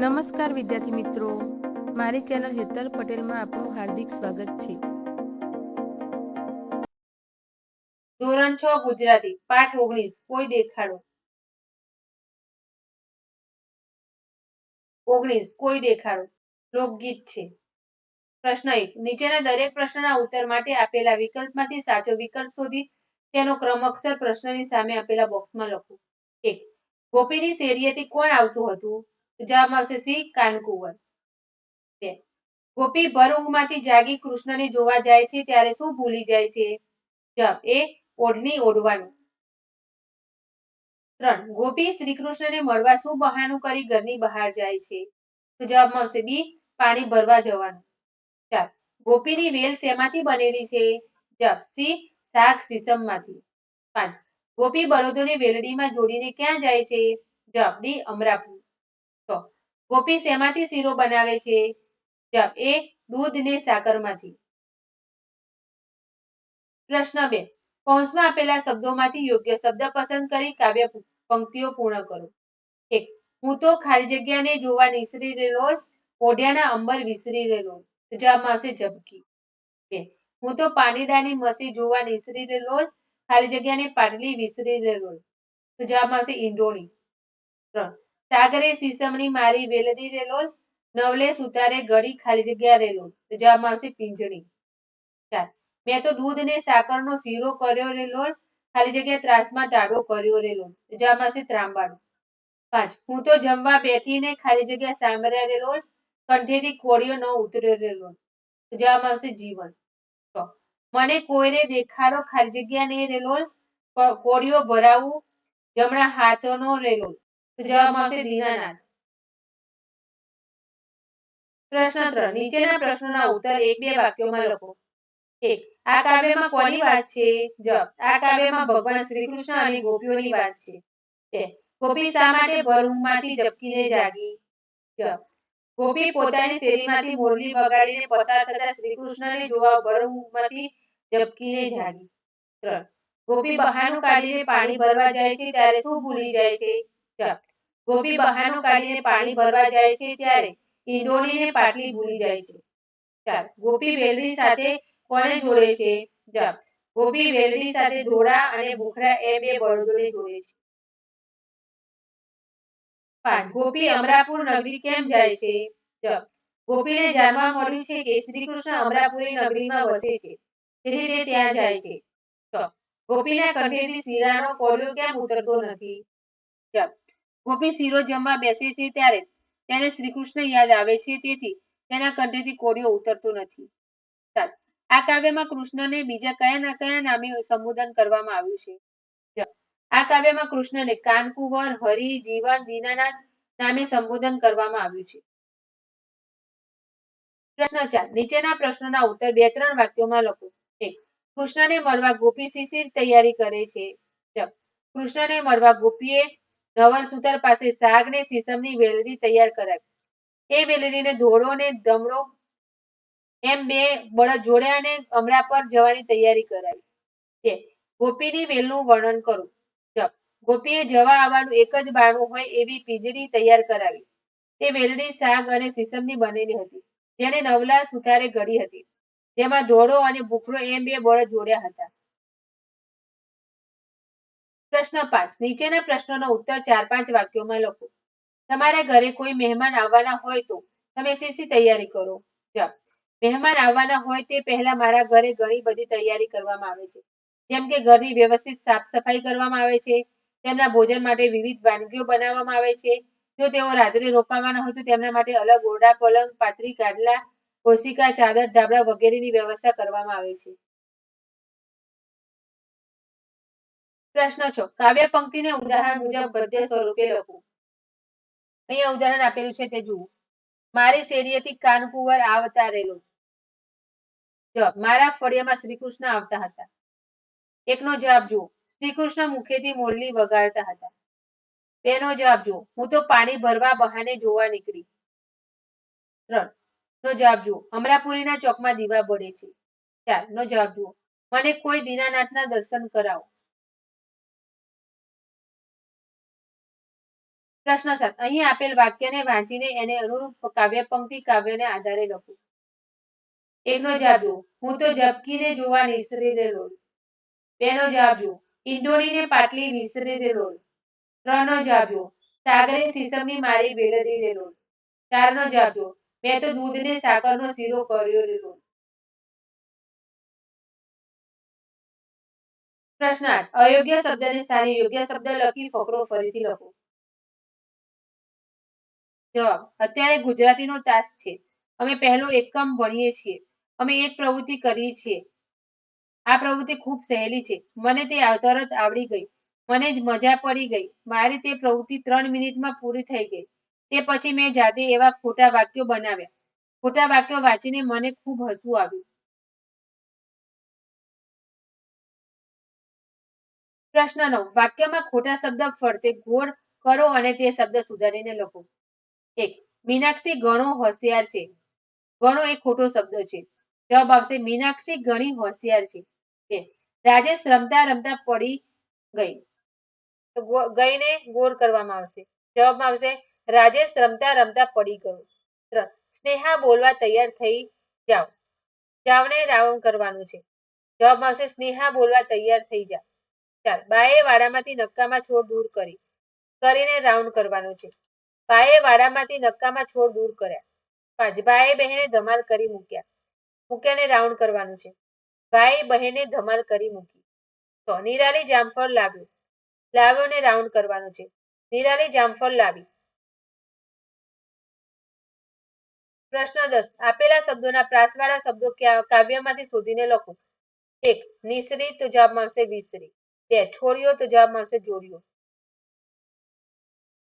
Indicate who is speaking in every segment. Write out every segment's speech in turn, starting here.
Speaker 1: નમસ્કાર વિદ્યાર્થી મિત્રો. મારી ચેનલ હેતલ પટેલમાં આપનું હાર્દિક સ્વાગત છે.
Speaker 2: ધોરણ છ, ગુજરાતી, પાઠ ઓગણીસ, કોઈ દેખાડો. ઓગણીસ, કોઈ દેખાડો. લોકગીત છે. પ્રશ્ન એક, નીચેના દરેક પ્રશ્નના ઉત્તર માટે આપેલા વિકલ્પમાંથી સાચો વિકલ્પ શોધી, તેનો ક્રમ અક્ષર પ્રશ્નની સામે આપેલા બોક્સમાં લખો. એક, ગોપીની શેરીએથી કોણ આવતું હતું? તો જવાબમાં આવશે સી, કાનકુવર. બે. ગોપી ભર જાગી કૃષ્ણને જોવા જાય છે, ત્યારે શું ભૂલી જાય છે? જવાબ એ ઓઢણી ઓઢવાનું. ત્રણ. ગોપી શ્રી કૃષ્ણને મળવા શું બહાનું કરી ઘરની બહાર જાય છે? તો જવાબ આવશે બી, પાણી ભરવા જવાનું. ચાર. ગોપીની વેલ શેમાંથી બનેલી છે? જવાબ સી, શાક સીસમમાંથી પાંચ. ગોપી બળદોને વેલડીમાં જોડીને ક્યાં જાય છે? જવાબ ડી, અમરાપુર. ગોપી શેમાંથી શીરો બનાવે છે? જવાબ એ દૂધ ને સાકરમાંથી પ્રશ્ન બે, કૌંસમાં આપેલા શબ્દોમાંથી યોગ્ય શબ્દ પસંદ કરી કાવ્ય પંક્તિઓ પૂર્ણ કરો. એક, હું તો ખાલી જગ્યાને જોવા નિસરી રેલો ઓઢિયાના અંબર વિસરી રેલો જવાબમાં આવશે ઝબકી. બે, હું તો પાણીદાની મસી જોવા નિસરી રેલો ખાલી જગ્યાને પાટલી વિસરી રેલો તો જવાબમાં આવશે ઈંડોણી. ત્રણ સાગરે સીસમણી મારી વેલડી રેલોલ નવલે સુતારે ગળી ખાલી જગ્યા રેલોલ તો જવાબમાં આવશે પિંજણી. ચાર મેં તો દૂધ ને સાકરનો શીરો કર્યો રેલોલ ખાલી જગ્યા ત્રાસમાં ટાઢો કર્યો રેલોલ તો જવાબમાં આવશે ત્રાંબાડો. પાંચ. હું તો જમવા બેઠીને ખાલી જગ્યા સાંભળ્યા રેલોલ કંઠેથી કોળિયો ન ઉતર્યો રેલોલ તો જવાબમાં આવશે જીવન. છ. મને કોઈને દેખાડો ખાલી જગ્યા નહીં રેલોલ કો- ભરાવું, જમણા હાથોનો રેલોલ તો જવાબ આવશે દીનાનાથ. પ્રશ્ન ત્રણ નીચેના પ્રશ્નોના ઉત્તર એક બે વાક્યોમાં લખો. એક, આ કાવ્યમાં કોની વાત છે? જવાબ, આ કાવ્યમાં ભગવાન શ્રી કૃષ્ણ અને ગોપીઓની વાત છે. બે, ગોપી શા માટે ભર ઊંઘમાંથી જાગી? જવાબ, ગોપી પોતાની શેરીમાંથી મોરલી વગાડીને પસાર થતા શ્રી કૃષ્ણને જોવા ભર ઊંઘમાંથી જાગી. ત્રણ, ગોપી બહાનું કાઢીને પાણી ભરવા જાય છે ત્યારે શું ભૂલી જાય છે? જવાબ ગોપી બહાનું કાઢીને પાણી ભરવા જાય છે ત્યારે ઈંડોળીને પાટલી ભૂલી જાય છે. ચાલ, ગોપી વેલરી સાથે કોને જોડે છે? ગોપી વેલરી સાથે ઘોડા અને ભૂખરા એ બે બળદોને જોડે છે. ગોપી અમરાપુર નગરી કેમ જાય છે? જવાબ ગોપીને જાણવા મળ્યું છે કે શ્રી કૃષ્ણ અમરાપુરી નગરીમાં વસે છે. તેથી તે ત્યાં જાય છે. છ ગોપીના કંઠેથી શીરાનો કોળિયો કેમ ઉતરતો નથી? ગોપી શીરો જમવા બેસે છે ત્યારે તેને શ્રીકૃષ્ણ યાદ આવે છે, તેથી તેના કંઠેથી કોડિયો ઉતરતો નથી. આ કાવ્યમાં કૃષ્ણને બીજા કયા ના કયા નામે સંબોધન કરવામાં આવ્યું છે? આ કાવ્યમાં કૃષ્ણને કાનકુવર, હરિ, જીવન, દીનાનાથ નામે સંબોધન કરવામાં આવ્યું છે. પ્રશ્ન ચાર, નીચેના પ્રશ્નોના ઉત્તર બે ત્રણ વાક્યોમાં લખો. એક, કૃષ્ણને મળવા ગોપી શિશિર તૈયારી કરે છે. કૃષ્ણને મળવા ગોપીએ નવલ સુતર પાસે સાગ ને સીસમની વેલડી તૈયાર કરાવી. એ વેલડીને ધોળો ને ધમડો એમ બે બળદ જોડ્યા અને અમરા પર જવાની તૈયારી કરાવી. બે ગોપીની વેલનું વર્ણન કરું. ગોપીએ જવા આવવાનું એક જ બારણું હોય એવી પીંજડી તૈયાર કરાવી. તે વેલડી સાગ અને સીસમની બનેલી હતી. જેને નવલા સુથારે ઘડી હતી. જેમાં ધોળો અને ભૂખરો એમ બે બળદ જોડ્યા હતા. પ્રશ્ન પાંચ. નીચેના પ્રશ્નોનો ઉત્તર ચાર પાંચ વાક્યોમાં લખો. તમારા ઘરે કોઈ મહેમાન આવવાના હોય તો તમે શી શી તૈયારી કરો? જવાબ. મહેમાન આવવાના હોય તે પહેલા મારા ઘરે ઘણી બધી તૈયારી કરવામાં આવે છે. જેમ કે ઘરની વ્યવસ્થિત સાફ સફાઈ કરવામાં આવે છે. તેમના ભોજન માટે વિવિધ વાનગીઓ બનાવવામાં આવે છે. જો તેઓ રાત્રે રોકાવાના હોય તો તેમના માટે અલગ ઓરડા પલંગ પાથરી ગાદલા ઓશિકા ચાદર, ધાબળા વગેરેની વ્યવસ્થા કરવામાં આવે છે. પ્રશ્ન છો. કાવ્ય પંક્તિને ઉદાહરણ મુજબ ગદ્ય સ્વરૂપે લખવું. અહીંયા ઉદાહરણ આપેલું છે તે જુઓ. મારી શેરીએથી કાનકુંવર આવતા રહેલો જવાબ, મારા ફળિયામાં શ્રી આવતા હતા. એકનો જવાબ જુઓ. શ્રી મુખેથી મોરલી વગાડતા હતા. બેનો જવાબ જુઓ. હું તો પાણી ભરવા બહાને જોવા નીકળી. ત્રણ નો જવાબ જુઓ. અમરાપુરીના ચોકમાં દીવા બળે છે. ચાર નો જવાબ જુઓ. મને કોઈ દીનાનાથના દર્શન કરાવો. પ્રશ્ન સાત. અહીં આપેલ વાક્યને વાંચીને એને અનુરૂપ કાવ્ય પંક્તિ કાવ્યને આધારે લખો. એકનો જવાબ જુઓ. હું તો ઝબકીને જોવા નિસરી રેલો બેનો જવાબ જુઓ. ઈંડોળીને પાટલી વિસરી રેલો ત્રણનો જવાબ જુઓ. સાગરે સીસમની મારી વેલડી રેલો ચારનો જવાબ જુઓ. મેં તો દૂધને સાકરનો શીરો કર્યો રેલો પ્રશ્ન આઠ. અયોગ્ય શબ્દને સ્થાને યોગ્ય શબ્દ લખી ફકરો ફરીથી લખો. અત્યારે ગુજરાતીનો તાસ છે. અમે પહેલો એકમ ભણીએ છીએ. અમે એક પ્રવૃત્તિ કરીએ છીએ. આ પ્રવૃત્તિ ખૂબ સહેલી છે. મને તે તરત આવડી ગઈ. મને જ મજા પડી ગઈ. મારી તે પ્રવૃત્તિ ત્રણ મિનિટમાં પૂરી થઈ ગઈ. તે પછી મેં જાતે એવા ખોટા વાક્યો બનાવ્યા. ખોટા વાક્યો વાંચીને મને ખૂબ હસવું આવ્યું. પ્રશ્ન નવ. વાક્યમાં ખોટા શબ્દ ફરતે ગોળ કરો અને તે શબ્દ સુધારીને લખો. એક. મીનાક્ષી ઘણો હોશિયાર છે. ઘણો એ ખોટો શબ્દ છે. જવાબ આવશે, મીનાક્ષી ઘણી હોશિયાર છે. બે. રાજેશ રમતા રમતા પડી ગઈ. તો ગઈને ગોર કરવામાં આવશે. જવાબમાં આવશે, રાજેશ રમતા રમતા પડી ગયો. ત્રણ. સ્નેહા બોલવા તૈયાર થઈ જાઓ. જાવને રાઉન્ડ કરવાનું છે. જવાબમાં આવશે, સ્નેહા બોલવા તૈયાર થઈ જા. ચાર બાએ વાડામાંથી નક્કામાં છોડ દૂર કરી. કરીને રાઉન્ડ કરવાનું છે. બાએ વાડામાંથી નક્કામાં છોડ દૂર કર્યા. બાએ બહેને ધમાલ કરી મૂક્યા. મૂક્યાને રાઉન્ડ કરવાનું છે. ભાઈ બહેને ધમાલ કરી મૂકી. તો નિરાલી જામફળ લાવ્યો. લાવ્યોને રાઉન્ડ કરવાનું છે. નિરાલી જામફળ લાવી. પ્રશ્ન દસ. આપેલા શબ્દોના પ્રાસવાળા શબ્દો કાવ્યમાંથી શોધીને લખો. એક, નિસરી તો જવાબ આવશે વિસરી. બે, છોડ્યો તો જવાબ આવશે જોડ્યો.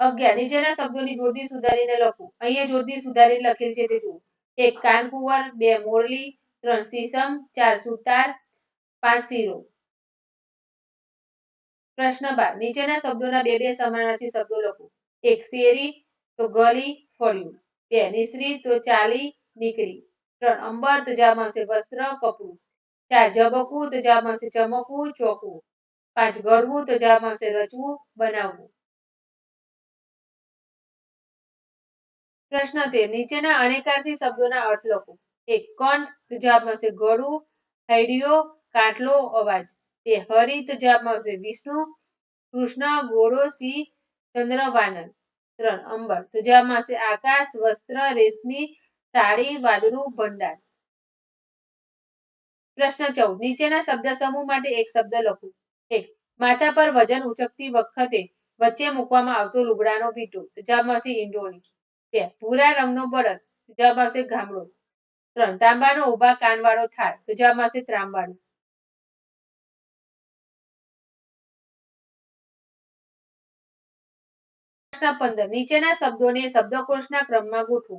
Speaker 2: અગિયાર. નીચેના શબ્દોની જોડણી સુધારીને લખો. અહીંયા જોડણી સુધારીને લખેલ છે તે જુઓ. એક કાનકુંવર, બે મોરલી, ત્રણ સીસમ ચાર સુતાર, પાંચ શીરો. પ્રશ્ન બાર. નીચેના શબ્દોના બે બે સમાનાર્થી શબ્દો લખો. એક શેરી, તો ગલી, ફળ્યું. બે નિસરી, તો ચાલી, નીકળી. ત્રણ અંબર, તો જવાબ આવશે વસ્ત્ર, કપડું. ચાર ઝબકવું તો જવાબ આવશે ચમકવું, ચોકવું. પાંચ ગળવું, તો જવાબ આવશે રચવું, બનાવવું. પ્રશ્ન તેર નીચેના અનેકાર્થી શબ્દોના અર્થ લખો. એક, કોણ તો જવાબમાં આવશે ગળું હૈડિયો કાટલો, અવાજ. બે, હરિ તો જવાબમાં આવશે વિષ્ણુ, કૃષ્ણ ઘોડો સિંહ, ચંદ્ર, વાનર. ત્રણ, અંબર. તો જવાબમાં આવશે આકાશ, વસ્ત્ર, રેશમી, સાડી, વાદળું, ભંડાર. પ્રશ્ન ચૌદ. નીચેના શબ્દ સમૂહ માટે એક શબ્દ લખો. એક, માથા પર વજન ઉચકતી વખતે વચ્ચે મૂકવામાં આવતો લુગડાનો ભીટો તો જવાબમાં આવશે ઈંડોળી બે ભૂરા રંગનો બળદ જવાબ આવશે ગામડો. ત્રણ તાંબાનો ઊભા કાનવાળો થાળ તો જવાબ આવશે ત્રાંબાડો પંદર, નીચેના શબ્દોને શબ્દકોશના ક્રમમાં ગોઠવો.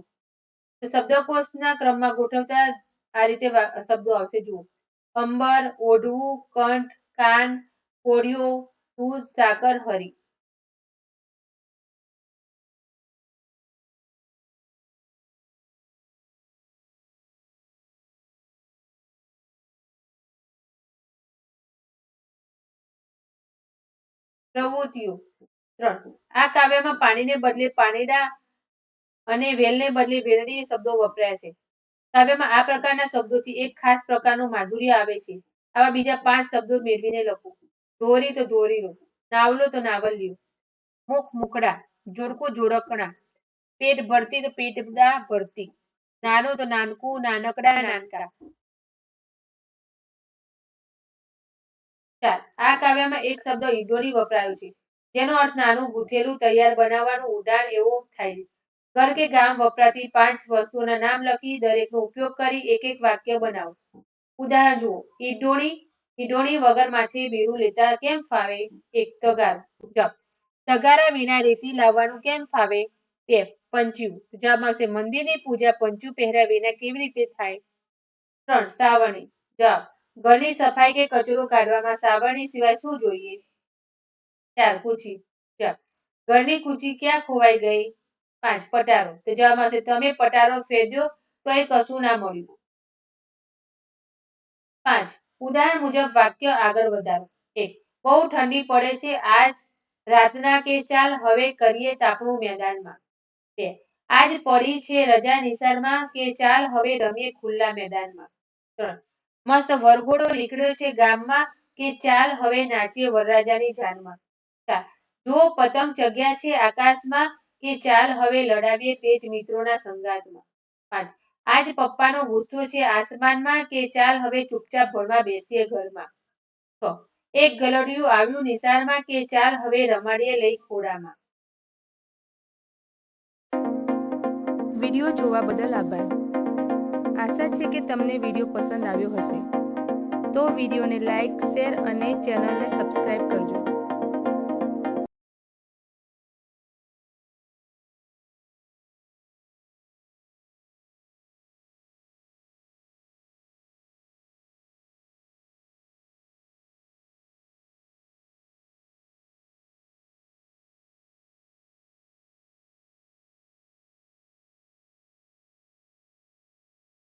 Speaker 2: તો શબ્દકોશના ક્રમમાં ગોઠવતા આ રીતે શબ્દો આવશે. જુઓ. અંબર, ઓઢવું, કંઠ, કાન, કોળિયો દૂધ સાકર, હરી. પ્રવૃત્તિઓ ત્રણ. આ કાવ્યમાં પાણીને બદલે પાણીડા અને વેલને બદલે વેલડી શબ્દો વપરાયા છે. કાવ્યમાં આ પ્રકારના શબ્દોથી એક ખાસ પ્રકારનું માધુર્ય આવે છે. આવા બીજા પાંચ શબ્દો મેળવીને લખો. ધોરી તો દોરીલો નાવલો તો નાવલિયો. મુખ મુકડા જોડકું જોડકણા. પેટ ભરતી તો પેટડા ભરતી. નાનું તો નાનકું, નાનકડા નાનકા. આ કાવ્યમાં એક શબ્દ ઈંડોળી વપરાયો છે, જેનો અર્થ નાનું ગૂંથેલું તૈયાર બનાવવાનું ઉડાણ એવો થાય છે. ઘર કે ગામ વપરાતી પાંચ વસ્તુઓના નામ લખી દરેકનો ઉપયોગ કરી એક એક વાક્ય બનાવો. ઉદાહરણ જુઓ ઈડોણી ઈડોણી વગર માથે બેડું લેતા કેમ ફાવે? એક, તગાર. જપ તગારા વિના રેતી લાવવાનું કેમ ફાવે? બે, પંચ્યું. જવાબ આવશે, મંદિરની પૂજા પંચું પહેર્યા વિના કેવી રીતે થાય? ત્રણ સાવણી જવાબ ઘરની સફાઈ કે કચરો કાઢવામાં સાવરણી સિવાય શું જોઈએ? ચાર કૂચી ઘરની કુચી ક્યાં ખોવાઈ ગઈ? પાંચ. પટારો. તો જવાબ આવશે, તમે પટારો ફેરજો, તો એ કશું ના મળ્યું. પાંચ. ઉદાહરણ મુજબ વાક્ય આગળ વધારો. એક. બહુ ઠંડી પડે છે આજ રાતના કે ચાલ હવે કરીએ તાપણું મેદાનમાં. બે. આજ પડી છે રજા નિશાળમાં કે ચાલ હવે રમીએ ખુલ્લા મેદાનમાં. ત્રણ. મસ્ત વરઘોડો નીકળ્યો છે ગામમાં કે ચાલ હવે નાચીએ વરરાજાની જાનમાં. જો પતંગ ચગ્યા છે આકાશમાં કે ચાલ હવે લડાવીએ તેજ મિત્રોના સંગાતમાં. પાંચ, આજ પપ્પાનો ગુસ્સો છે આસમાનમાં કે ચાલ હવે ચૂપચાપ ભણવા બેસીએ ઘરમાં. છ, એક ગલડિયું આવ્યું નિશાળમાં કે ચાલ હવે રમાડીએ લઈ ખોડામાં.
Speaker 1: વીડિયો જોવા બદલ આભાર. આશા છે કે તમને વીડિયો પસંદ આવ્યો હશે. તો વિડીયોને લાઈક, શેર અને ચેનલને સબસ્ક્રાઈબ કરજો.